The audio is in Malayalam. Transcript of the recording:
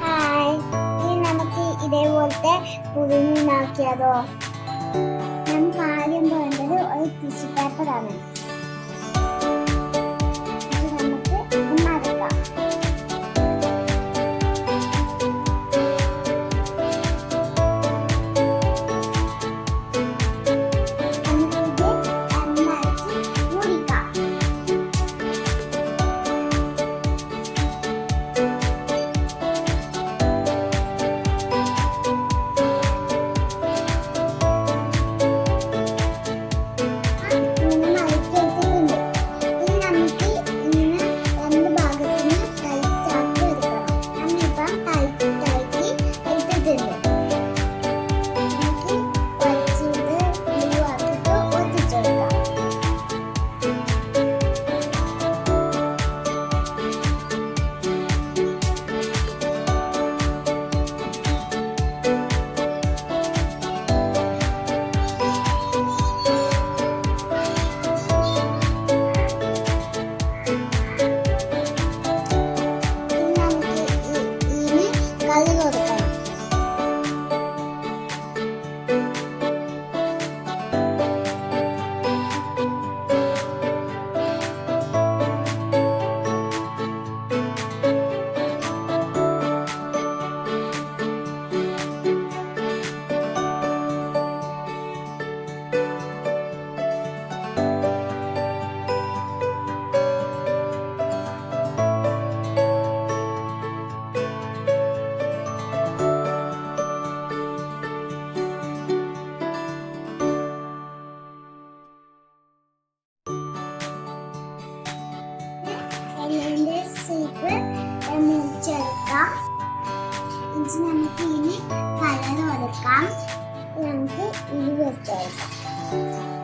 ഹായ്. ഇനി നമുക്ക് ഇതേപോലത്തെ പുതുമീനാക്കിയാലോ നമുക്ക് ആദ്യം വേണ്ടത് ഒരു ടിഷ്യൂ പേപ്പറാണ് ഇത് നമുക്ക് ഇനി കളർ കൊടുക്കാം നമുക്ക് ഇത് വെച്ചെടുക്കാം